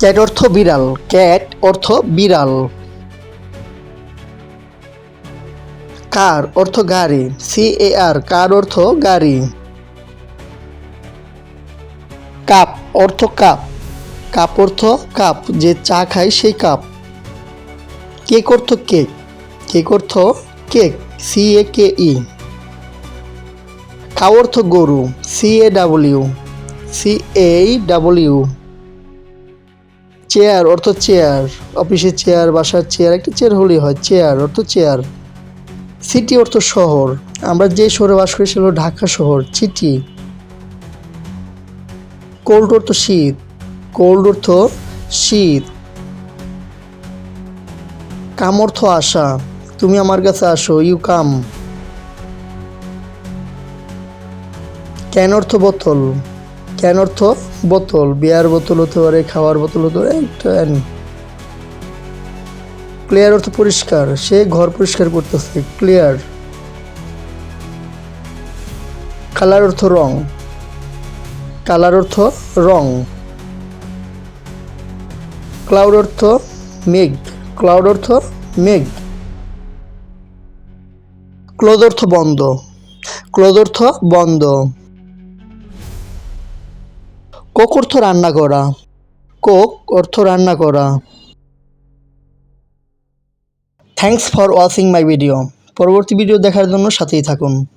Cat অর্থ বিড়াল, cat অর্থ বিড়াল। কার অর্থ গাড়ি সি এ আর কার অর্থ গাড়ি। কাপ অর্থ কাপ কাপ অর্থ কাপ, যে চা খায় সেই কাপ। কেক অর্থ কেক কেক অর্থ cake C A K E cow অর্থ গরু C A W C A W chair অর্থ চেয়ার অফিসের চেয়ার বাসার চেয়ার একটা চেয়ার হলেই হয় চেয়ার অর্থ চেয়ার সিটি অর্থ শহর, আমরা যে শহরে বাস করি সেটা হলো ঢাকা শহর সিটি কোল্ড অর্থ শীত কোল্ড অর্থ শীত. কাম অর্থ আশা, তুমি আমার কাছে আসো ইউ কাম ক্যান অর্থ বোতল ক্যান অর্থ বোতল, বিয়ার বোতল হতে পারে, খাওয়ার বোতল হতে পারে, একটা ক্লিয়ার অর্থ পরিষ্কার, সে ঘর পরিষ্কার করতেছে ক্লিয়ার কালার অর্থ রং কালার অর্থ রং। ক্লাউড অর্থ মেঘ ক্লাউড অর্থ মেঘ। ক্লোজ অর্থ বন্ধ ক্লোজ অর্থ বন্ধ। কোক অর্থ রান্না করা। কোক অর্থ রান্না করা। Thanks for watching my video পরবর্তী ভিডিও দেখার জন্য সাথেই থাকুন।